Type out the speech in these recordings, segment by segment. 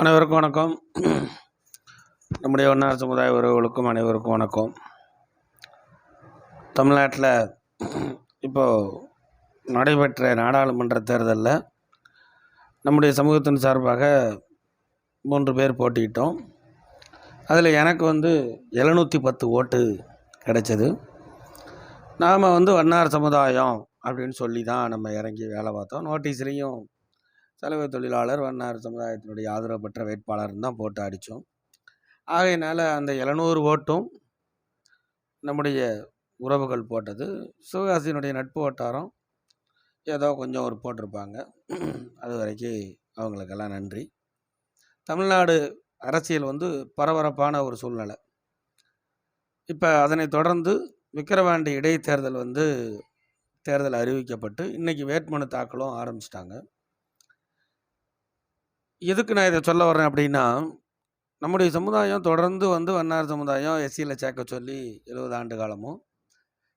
அனைவருக்கும் வணக்கம். நம்முடைய ஒன்றார் சமுதாய உறவுகளுக்கும் அனைவருக்கும் வணக்கம். தமிழ்நாட்டில் இப்போது நடைபெற்ற நாடாளுமன்ற தேர்தலில் நம்முடைய சமூகத்தின் சார்பாக மூன்று பேர் போட்டியிட்டோம். அதில் எனக்கு வந்து எழுநூற்றி பத்து ஓட்டு கிடைச்சது. நாம் வந்து வண்ணார் சமுதாயம் அப்படின்னு சொல்லி தான் நம்ம இறங்கி வேலை பார்த்தோம். நோட்டீஸ்லேயும் தலைமை தொழிலாளர் வண்ணார் சமுதாயத்தினுடைய ஆதரவு பெற்ற வேட்பாளர்னு தான் போட்டு அடித்தோம். ஆகையினால் அந்த எழுநூறு ஓட்டும் நம்முடைய உறவுகள் போட்டது. சிவகாசியினுடைய நட்பு வட்டாரம் ஏதோ கொஞ்சம் ஒரு போட்டிருப்பாங்க. அது வரைக்கும் அவங்களுக்கெல்லாம் நன்றி. தமிழ்நாடு அரசியல் வந்து பரபரப்பான ஒரு சூழ்நிலை. இப்போ அதனை தொடர்ந்து விக்கிரவாண்டி இடைத்தேர்தல் வந்து தேர்தல் அறிவிக்கப்பட்டு இன்றைக்கி வேட்புமனு தாக்கலும் ஆரம்பிச்சிட்டாங்க. எதுக்கு நான் இதை சொல்ல வர்றேன் அப்படின்னா நம்முடைய சமுதாயம் தொடர்ந்து வந்து வன்னார் சமுதாயம் எஸ்சியில் சேர்க்க சொல்லி எழுபது ஆண்டு காலமும்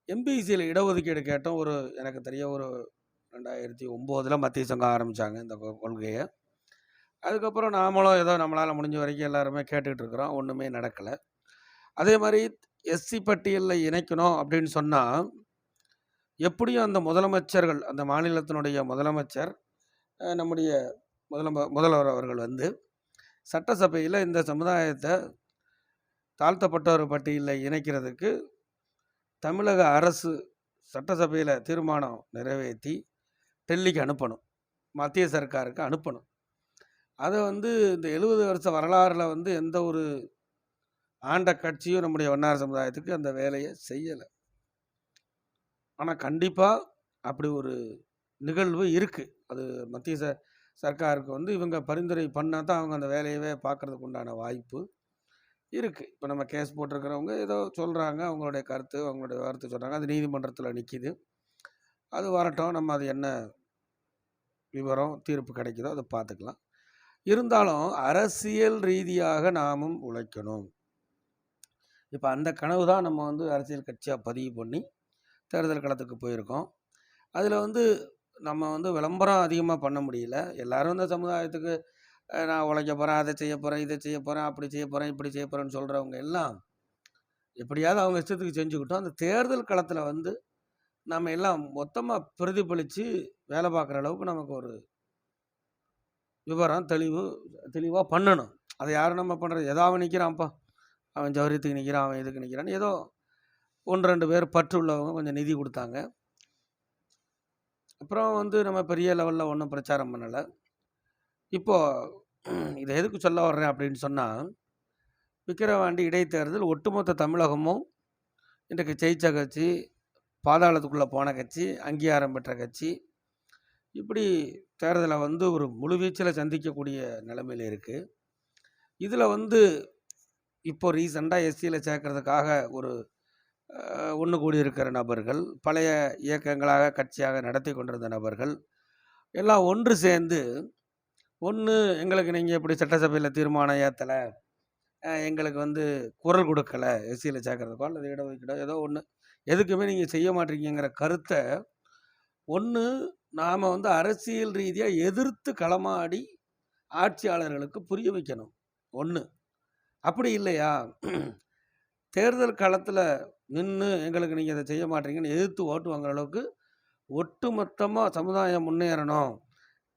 எம்பிசியில் இடஒதுக்கீடு கேட்டோம் ஒரு எனக்கு தெரிய ஒரு ரெண்டாயிரத்தி ஒம்போதில் மத்திய சங்கம் ஆரம்பித்தாங்க இந்த கொ- கொள்கையை. அதுக்கப்புறம் நாமளும் ஏதோ நம்மளால் முடிஞ்ச வரைக்கும் எல்லாருமே கேட்டுக்கிட்டு இருக்கிறோம் ஒன்றுமே நடக்கலை. அதே மாதிரி எஸ்சி பட்டியலில் இணைக்கணும் அப்படின்னு சொன்னால் எப்படியும் அந்த முதலமைச்சர்கள் அந்த மாநிலத்தினுடைய முதலமைச்சர் நம்முடைய முதல முதல்வர் அவர்கள் வந்து சட்டசபையில் இந்த சமுதாயத்தை தாழ்த்தப்பட்டோர் பட்டியலில் இணைக்கிறதுக்கு தமிழக அரசு சட்டசபையில் தீர்மானம் நிறைவேற்றி டெல்லிக்கு அனுப்பணும். மத்திய சர்க்காருக்கு அனுப்பணும். அதை வந்து இந்த எழுபது வருஷ வரலாறில் வந்து எந்த ஒரு ஆண்ட கட்சியும் நம்முடைய வண்ணார் சமுதாயத்துக்கு அந்த வேலையை செய்யலை. ஆனால் கண்டிப்பாக அப்படி ஒரு நிகழ்வு இருக்குது அது மத்திய ச சர்க்காருக்கு வந்து இவங்க பரிந்துரை பண்ணால் தான் அவங்க அந்த வேலையவே பார்க்குறதுக்கு உண்டான வாய்ப்பு இருக்குது இப்போ நம்ம கேஸ் போட்டிருக்கிறவங்க ஏதோ சொல்கிறாங்க அவங்களுடைய கருத்து அவங்களுடைய வார்த்தை சொல்கிறாங்க அது நீதிமன்றத்தில் நிற்கிது அது வரட்டும். நம்ம அது என்ன விவரம் தீர்ப்பு கிடைக்குதோ அதை பார்த்துக்கலாம். இருந்தாலும் அரசியல் ரீதியாக நாமும் உழைக்கணும். இப்போ அந்த கனவு தான் நம்ம வந்து அரசியல் கட்சியாக பதிவு பண்ணி தேர்தல் களத்துக்கு போயிருக்கோம். அதில் வந்து நம்ம வந்து விளம்பரம் அதிகமாக பண்ண முடியல. எல்லாரும் இந்த சமுதாயத்துக்கு நான் உழைக்க போகிறேன் அதை செய்ய போகிறேன் இதை செய்ய போகிறேன் அப்படி செய்ய போகிறேன் இப்படி செய்ய போகிறேன்னு சொல்கிறவங்க எல்லாம் எப்படியாவது அவங்க இஷ்டத்துக்கு செஞ்சுக்கிட்டோம். அந்த தேர்தல் களத்தில் வந்து நம்ம எல்லாம் மொத்தமாக பிரதிபலித்து வேலை பார்க்குற அளவுக்கு நமக்கு ஒரு விவரம் தெளிவு தெளிவாக பண்ணணும். அதை யாரும் நம்ம பண்ணுறது ஏதோ அவன் நிற்கிறான்ப்பா அவன் ஜௌரியத்துக்கு நிற்கிறான் அவன் இதுக்கு நிற்கிறான் ஏதோ ஒன்று ரெண்டு பேர் பற்று உள்ளவங்க கொஞ்சம் நிதி கொடுத்தாங்க. அப்புறம் வந்து நம்ம பெரிய லெவலில் ஒன்றும் பிரச்சாரம் பண்ணலை. இப்போது இதை எதுக்கு சொல்ல வர்றேன் அப்படின்னு சொன்னால் விக்கிரவாண்டி இடைத்தேர்தல் ஒட்டுமொத்த தமிழகமும் இன்றைக்கு ஜெயிச்ச கட்சி பாதாளத்துக்குள்ளே போன கட்சி அங்கீகாரம் பெற்ற கட்சி இப்படி தேர்தலை வந்து ஒரு முழுவீச்சில் சந்திக்கக்கூடிய நிலைமையில் இருக்குது இதில் வந்து இப்போ ரீசெண்டாக எஸ்சியில் சேர்க்கறதுக்காக ஒரு ஒன்று கூடி இருக்கிற நபர்கள் பழைய இயக்கங்களாக கட்சியாக நடத்தி கொண்டிருந்த நபர்கள் எல்லாம் ஒன்று சேர்ந்து ஒன்று எங்களுக்கு நீங்கள் இப்படி சட்டசபையில் தீர்மானம் ஏற்றலை எங்களுக்கு வந்து குரல் கொடுக்கல எஸ்சியில் சேர்க்கறதுக்கோ அல்லது இடஒதுக்கீடோ ஏதோ ஒன்று எதுக்குமே நீங்கள் செய்ய மாட்டீங்கிற கருத்தை ஒன்று நாம் வந்து அரசியல் ரீதியாக எதிர்த்து களமாடி ஆட்சியாளர்களுக்கு புரிய வைக்கணும் ஒன்று அப்படி இல்லையா? தேர்தல் களத்தில் நின்று எங்களுக்கு நீங்கள் இதை செய்ய மாட்டீங்கன்னு எதிர்த்து ஓட்டு வாங்குற அளவுக்கு ஒட்டுமொத்தமாக சமுதாயம் முன்னேறணும்.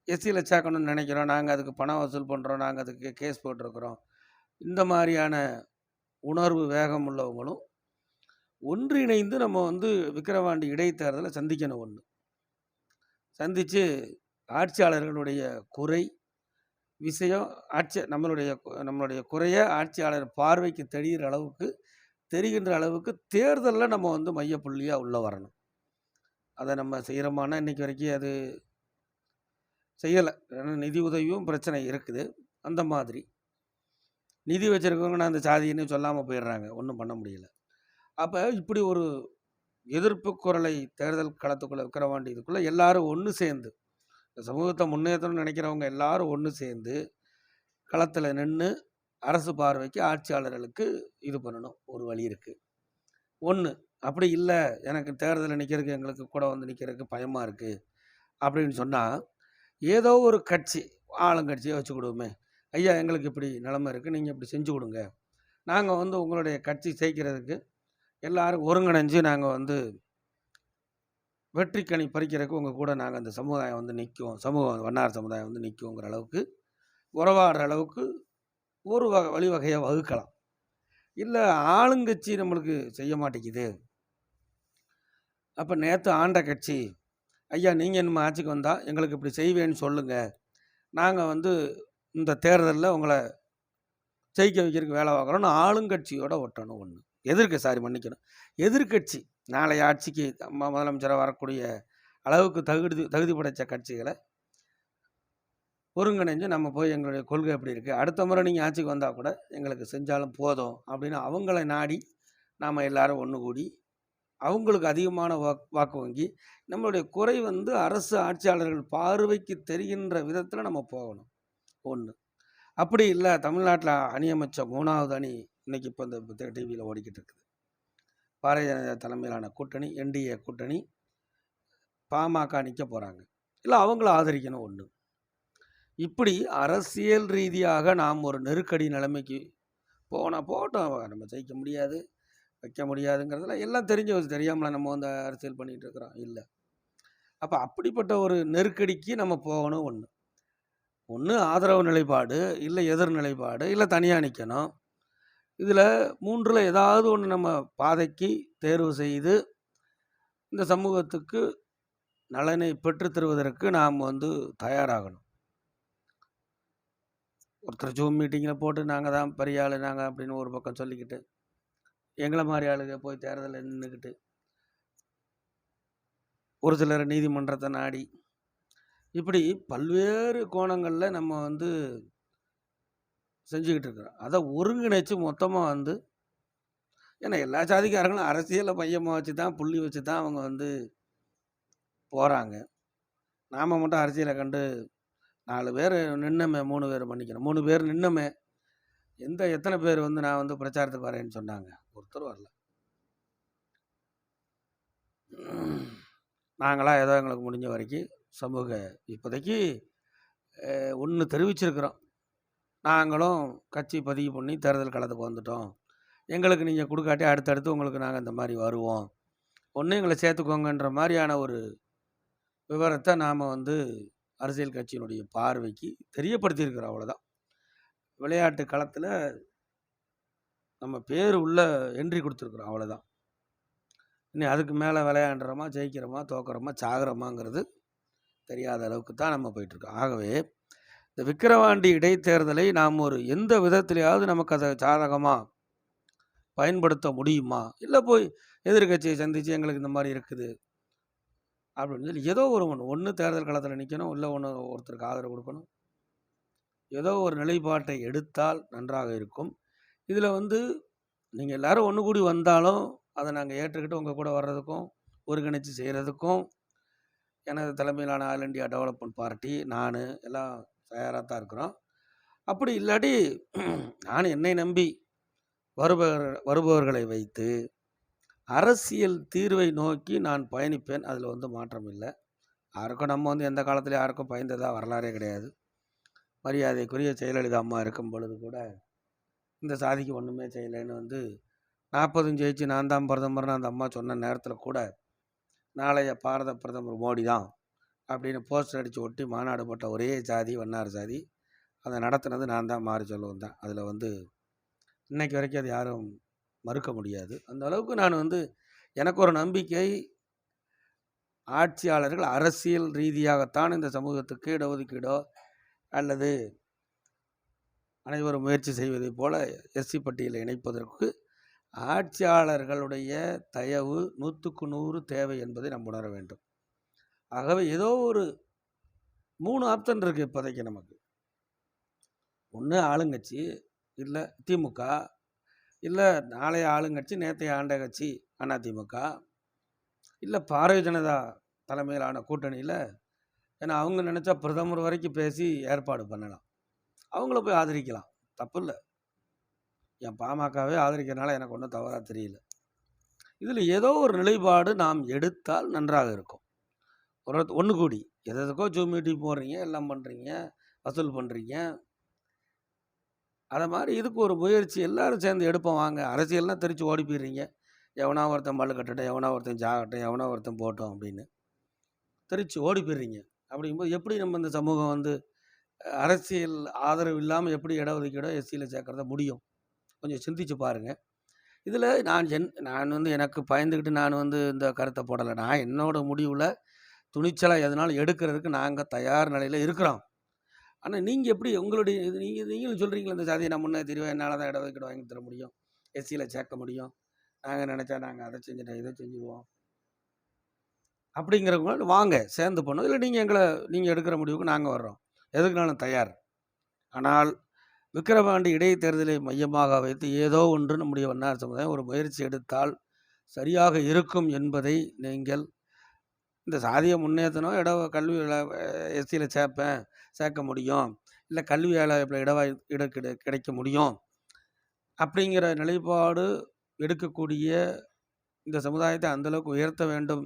எஸ்சியில் சேர்க்கணும்னு நினைக்கிறோம். நாங்கள் அதுக்கு பணம் வசூல் பண்ணுறோம் நாங்கள் அதுக்கு கேஸ் போட்டிருக்கிறோம். இந்த மாதிரியான உணர்வு வேகம் உள்ளவங்களும் ஒன்றிணைந்து நம்ம வந்து விக்கிரவாண்டி இடைத்தேர்தலை சந்திக்கணும் ஒன்று சந்தித்து ஆட்சியாளர்களுடைய குறை விஷயம் ஆட்சி நம்மளுடைய நம்மளுடைய குறைய ஆட்சியாளர் பார்வைக்கு தெரிகிற அளவுக்கு தெரிகின்ற அளவுக்கு தேர்தலில் நம்ம வந்து மையப்புள்ளியாக உள்ளே வரணும். அதை நம்ம செய்கிறோமானா இன்னைக்கு வரைக்கும் அது செய்யலை. ஏன்னா நிதி உதவியும் பிரச்சனை இருக்குது. அந்த மாதிரி. நிதி வச்சுருக்கவங்க நான் அந்த சாதின்னு சொல்லாமல் போயிடுறாங்க. ஒன்றும் பண்ண முடியல. அப்போ இப்படி ஒரு எதிர்ப்பு குரலை தேர்தல் களத்துக்குள்ளே விக்கிரவாண்டி இதுக்குள்ளே எல்லோரும் ஒன்று சேர்ந்து சமூகத்தை முன்னேற்றணும்னு நினைக்கிறவங்க எல்லாரும் ஒன்று சேர்ந்து களத்தில் நின்று அரசு பார்வைக்கு ஆட்சியாளர்களுக்கு இது பண்ணணும். ஒரு வழி இருக்குது ஒன்று அப்படி இல்லை எனக்கு தேர்தலில் நிற்கிறதுக்கு எங்களுக்கு கூட வந்து நிற்கிறதுக்கு பயமாக இருக்குது அப்படின்னு சொன்னால் ஏதோ ஒரு கட்சி ஆளுங்கட்சியை வச்சுக்கிடுவோமே ஐயா எங்களுக்கு இப்படி நிலமை இருக்குது நீங்கள் இப்படி செஞ்சு கொடுங்க. நாங்கள் வந்து உங்களுடைய கட்சி சேர்க்கிறதுக்கு எல்லாரும் ஒருங்கிணைஞ்சு நாங்கள் வந்து வெற்றி கனி பறிக்கிறதுக்கு உங்கள் கூட நாங்கள் அந்த சமுதாயம் வந்து நிற்கும் சமூகம் வண்ணார் சமுதாயம் வந்து நிற்குங்கிற அளவுக்கு உறவாடுற அளவுக்கு ஒரு வகை வழிவகையை வகுக்கலாம். இல்லை ஆளுங்கட்சி நம்மளுக்கு செய்ய மாட்டேங்குது. அப்போ நேற்று ஆண்ட கட்சி ஐயா நீங்கள் என்னமோ ஆட்சிக்கு வந்தால் எங்களுக்கு இப்படி செய்வேன்னு சொல்லுங்கள் நாங்கள் வந்து இந்த தேர்தலில் உங்களை ஜெயிக்க வைக்கிறதுக்கு வேலை பார்க்குறோன்னு ஆளுங்கட்சியோட ஒட்டணும் ஒன்று எதிர்க்க சாரி மன்னிக்கணும். எதிர்க்கட்சி நாளை ஆட்சிக்கு ம- முதலமைச்சராக வரக்கூடிய அளவுக்கு தகுதி தகுதி படைத்த கட்சிகளை ஒருங்கிணைஞ்சு நம்ம போய் எங்களுடைய கொள்கை எப்படி இருக்குது அடுத்த முறை நீங்கள் ஆட்சிக்கு வந்தால் கூட எங்களுக்கு செஞ்சாலும் போதும் அப்படின்னு அவங்கள நாடி நாம் எல்லாரும் ஒன்று கூடி அவங்களுக்கு அதிகமான வாக் வாக்கு வங்கி நம்மளுடைய குறை வந்து அரசு ஆட்சியாளர்கள் பார்வைக்கு தெரிகின்ற விதத்தில் நம்ம போகணும். ஒன்று அப்படி இல்லை தமிழ்நாட்டில் அணியமைச்ச மூணாவது அணி இன்றைக்கி இப்போ இந்த டிவியில் ஓடிக்கிட்டு இருக்குது. பாரதிய ஜனதா தலைமையிலான கூட்டணி என்டிஏ கூட்டணி பாமக நிற்க போகிறாங்க இல்லை அவங்கள ஆதரிக்கணும் ஒன்று இப்படி அரசியல் ரீதியாக நாம் ஒரு நெருக்கடி நிலைமைக்கு போனால் போட்டோம். நம்ம ஜெயிக்க முடியாது வைக்க முடியாதுங்கிறதுல எல்லாம் தெரிஞ்ச வச்சு தெரியாமல நம்ம வந்து அரசியல் பண்ணிகிட்டு இருக்கிறோம்? இல்லை. அப்போ அப்படிப்பட்ட ஒரு நெருக்கடிக்கு நம்ம போகணும் ஒன்று ஒன்று ஆதரவு நிலைப்பாடு இல்லை எதிர் நிலைப்பாடு இல்லை தனியாக நிற்கணும் இதில் மூன்றில் ஏதாவது ஒன்று நம்ம பாதைக்கு தேர்வு செய்து இந்த சமூகத்துக்கு நலனை பெற்றுத்தருவதற்கு நாம் வந்து தயாராகணும். ஒருத்தர் ஜூம் மீட்டிங்கில் போட்டு நாங்கள் தான் பெரிய ஆள் நாங்கள் அப்படின்னு ஒரு பக்கம் சொல்லிக்கிட்டு எங்களை மாதிரி ஆளுங்க போய் தேர்தலில் நின்றுக்கிட்டு ஒரு சிலர் நீதிமன்றத்தை நாடி இப்படி பல்வேறு கோணங்களில் நம்ம வந்து செஞ்சுக்கிட்டு இருக்கிறோம். அதை ஒருங்கிணைச்சு மொத்தமாக வந்து ஏன்னா எல்லா சாதிக்காரங்களும் அரசியலை மையமாக வச்சு தான் புள்ளி வச்சு தான் அவங்க வந்து போகிறாங்க நாம் மட்டும் அரசியலை கண்டு நாலு பேர் நின்னமே மூணு பேர் பண்ணிக்கிறோம் மூணு பேர் நின்னமே எந்த எத்தனை பேர் வந்து நான் வந்து பிரச்சாரத்துக்கு வரேன்னு சொன்னாங்க? ஒருத்தர் வரல. நாங்களாம் ஏதோ எங்களுக்கு முடிஞ்ச வரைக்கும் சமூக இப்போதைக்கு ஒன்று தெரிவிச்சிருக்கிறோம். நாங்களும் கட்சி பதிவு பண்ணி தேர்தல் களத்துக்கு வந்துட்டோம். எங்களுக்கு நீங்கள் கொடுக்காட்டி அடுத்தடுத்து உங்களுக்கு நாங்கள் இந்த மாதிரி வருவோம். ஒன்று எங்களை சேர்த்துக்கோங்கன்ற மாதிரியான ஒரு விவரத்தை நாம் வந்து அரசியல் கட்சியினுடைய பார்வைக்கு தெரியப்படுத்தியிருக்கிறோம் அவ்வளோதான் விளையாட்டு களத்தில் நம்ம பேர் உள்ள என்ட்ரி கொடுத்துருக்குறோம் அவ்வளோதான் இனி அதுக்கு மேலே விளையாண்டுறோமா ஜெயிக்கிறோமா தோக்குறோமா சாகிறோமாங்கிறது தெரியாத அளவுக்கு தான் நம்ம போயிட்டுருக்கோம். ஆகவே இந்த விக்கிரவாண்டி இடைத்தேர்தலை நாம் ஒரு எந்த விதத்திலையாவது நமக்கு அதை சாதகமாக பயன்படுத்த முடியுமா? இல்லை போய் எதிர்க்கட்சியை சந்தித்து எங்களுக்கு இந்த மாதிரி இருக்குது. அப்படின்னு சொல்லி ஏதோ ஒரு ஒன்று ஒன்று தேர்தல் களத்தில் நிற்கணும் இல்லை ஒன்று ஒருத்தருக்கு ஆதரவு கொடுக்கணும். ஏதோ ஒரு நிலைப்பாட்டை எடுத்தால் நன்றாக இருக்கும். இதில் வந்து நீங்கள் எல்லாரும் ஒன்று கூடி வந்தாலும் அதை நாங்கள் ஏற்றுக்கிட்டு உங்கள் கூட வர்றதுக்கும் ஒருங்கிணைச்சு செய்கிறதுக்கும் எனது தலைமையிலான ஆல் இண்டியா டெவலப்மெண்ட் பார்ட்டி நான் எல்லாம் தயாராக தான் இருக்கிறோம். அப்படி இல்லாட்டி நான் என்னை நம்பி வருபவர் வருபவர்களை வைத்து அரசியல் தீர்வை நோக்கி நான் பயணிப்பேன். அதில் வந்து மாற்றம் இல்லை. யாருக்கும் நம்ம வந்து எந்த காலத்துலையும் யாருக்கும் பயந்ததாக வரலாறே கிடையாது. மரியாதைக்குரிய ஜெயலலிதா அம்மா இருக்கும் பொழுது கூட இந்த சாதிக்கு ஒன்றுமே செய்யலைன்னு வந்து நாற்பதும் ஜெயிச்சு நான் தான் பிரதமர்னு அந்த அம்மா சொன்ன நேரத்தில் கூட நாளைய பாரத பிரதமர் மோடி தான் அப்படின்னு போஸ்டர் அடித்து ஒட்டி மாநாடு போட்ட ஒரே ஜாதி வண்ணார் ஜாதி அதை நடத்துனது நான் தான் மாறி சொல்லுவேன் தான் அதில் வந்து இன்னைக்கு வரைக்கும் அது யாரும் மறுக்க முடியாது. அந்த அளவுக்கு நான் வந்து எனக்கு ஒரு நம்பிக்கை ஆட்சியாளர்கள் அரசியல் ரீதியாகத்தான் இந்த சமூகத்துக்கு இடஒதுக்கீடோ அல்லது அனைவரும் முயற்சி செய்வதைப் போல எஸ்சி பட்டியலை இணைப்பதற்கு ஆட்சியாளர்களுடைய தயவு நூற்றுக்கு நூறு தேவை என்பதை நாம் உணர வேண்டும். ஆகவே ஏதோ ஒரு மூணு ஆப்ஷன் இருக்குது இப்போதைக்கு நமக்கு. ஒன்று ஆளுங்கட்சி இல்லை திமுக இல்லை நாளைய ஆளுங்கட்சி நேற்றைய ஆண்ட கட்சி அதிமுக இல்லை பாரதிய ஜனதா தலைமையிலான கூட்டணியில் ஏன்னா அவங்க நினச்சா பிரதமர் வரைக்கும் பேசி ஏற்பாடு பண்ணலாம். அவங்கள போய் ஆதரிக்கலாம். தப்பு இல்லை. என் பாமகவே ஆதரிக்கிறனால எனக்கு ஒன்றும் தவறாக தெரியல. இதில் ஏதோ ஒரு நிலைப்பாடு நாம் எடுத்தால் நன்றாக இருக்கும். ஒரு ஒன்று கூடி எது எதுக்கோ ஜூம் மீட்டிங் போடுறீங்க எல்லாம் பண்ணுறீங்க வசூல் பண்ணுறீங்க அதை மாதிரி இதுக்கு ஒரு முயற்சி எல்லாரும் சேர்ந்து எடுப்போம். வாங்க அரசியல்லாம் தெரிச்சு ஓடி போயிடுறீங்க. எவனா ஒருத்தன் மல்லு கட்டட்டும் எவனா ஒருத்தன் ஜாகட்டும் எவனா ஒருத்தன் போட்டோம் அப்படின்னு. தெரிச்சு ஓடி போயிடுறீங்க. அப்படிங்கும்போது எப்படி நம்ம இந்த சமூகம் வந்து அரசியல் ஆதரவு இல்லாமல் எப்படி இடஒதுக்கீடோ எஸ்சியில் சேர்க்குறத முடியும். கொஞ்சம் சிந்திச்சு பாருங்கள் இதில் நான் என் நான் வந்து எனக்கு பயந்துக்கிட்டு நான் வந்து இந்த கருத்தை போடலை. நான் என்னோடய முடிவில் துணிச்சலாக எதனாலும் எடுக்கிறதுக்கு நாங்கள் தயார் நிலையில் இருக்கிறோம். ஆனால் நீங்கள் எப்படி உங்களுடைய இது நீங்கள் நீங்களும் சொல்கிறீங்களா இந்த சாதியை நான் முன்னே தெரியும் என்னால் தான் இடஒதுக்கீடு வாங்கி தர முடியும் எஸ்சியில் சேர்க்க முடியும். நாங்கள் நினச்சா நாங்கள் அதை செஞ்சுட்டோம் இதை செஞ்சுருவோம். அப்படிங்கிறவங்க வாங்க சேர்ந்து போனோம் இல்லை நீங்கள் எங்களை நீங்கள் எடுக்கிற முடிவுக்கு நாங்கள் வர்றோம். எதுக்குனாலும் தயார். ஆனால் விக்கிரவாண்டி இடைத்தேர்தலை மையமாக வைத்து ஏதோ ஒன்று நம்முடைய வண்ணார் சமுதாயம் ஒரு முயற்சி எடுத்தால் சரியாக இருக்கும் என்பதை நீங்கள் இந்த சாதியை முன்னேற்றணும் இட கல்வி எஸ்சியில் சேர்ப்பேன் சேர்க்க முடியும். இல்லை கல்வி வேலைவாய்ப்பில் இடவாய் இட கிடை கிடைக்க முடியும். அப்படிங்கிற நிலைப்பாடு எடுக்கக்கூடிய இந்த சமுதாயத்தை அந்தளவுக்கு உயர்த்த வேண்டும்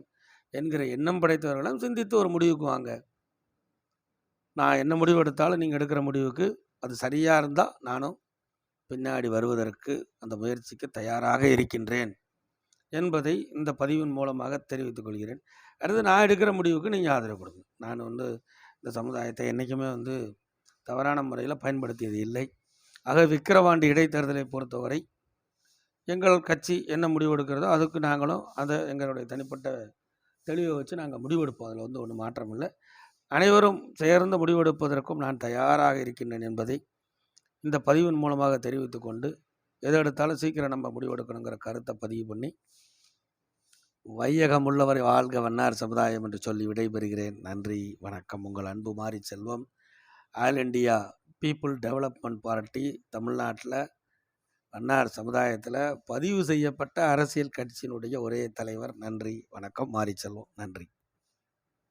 என்கிற எண்ணம் படைத்தவர்களும் சிந்தித்து ஒரு முடிவுக்கு வாங்க. நான் என்ன முடிவு எடுத்தாலும் நீங்கள் எடுக்கிற முடிவுக்கு அது சரியாக இருந்தால் நானும் பின்னாடி வருவதற்கு அந்த முயற்சிக்கு தயாராக இருக்கின்றேன் என்பதை இந்த பதிவின் மூலமாக தெரிவித்துக் கொள்கிறேன். அடுத்து நான் எடுக்கிற முடிவுக்கு நீங்கள் ஆதரவு கொடுங்க. நான் வந்து இந்த சமுதாயத்தை என்றைக்குமே வந்து தவறான முறையில் பயன்படுத்தியது இல்லை. ஆக விக்கிரவாண்டி இடைத்தேர்தலை பொறுத்தவரை எங்கள் கட்சி என்ன முடிவெடுக்கிறதோ அதுக்கு நாங்களும் அதை எங்களுடைய தனிப்பட்ட தெளிவை வச்சு நாங்கள் முடிவெடுப்போம் அதில் வந்து ஒன்றும் மாற்றம் இல்லை. அனைவரும் சேர்ந்து முடிவெடுப்பதற்கும் நான் தயாராக இருக்கின்றேன் என்பதை இந்த பதிவின் மூலமாக தெரிவித்து கொண்டு எதை எடுத்தாலும் சீக்கிரம் நம்ம முடிவெடுக்கணுங்கிற கருத்தை பதிவு பண்ணி வையகம் உள்ளவரை வாழ்க வண்ணார் சமுதாயம் என்று சொல்லி விடைபெறுகிறேன். நன்றி வணக்கம். உங்கள் அன்பு Mari Selvam. All India people development party தமிழ்நாட்டில் வண்ணார் சமுதாயத்தில் பதிவு செய்யப்பட்ட அரசியல் கட்சியினுடைய ஒரே தலைவர். நன்றி வணக்கம். மாறி செல்வம். நன்றி.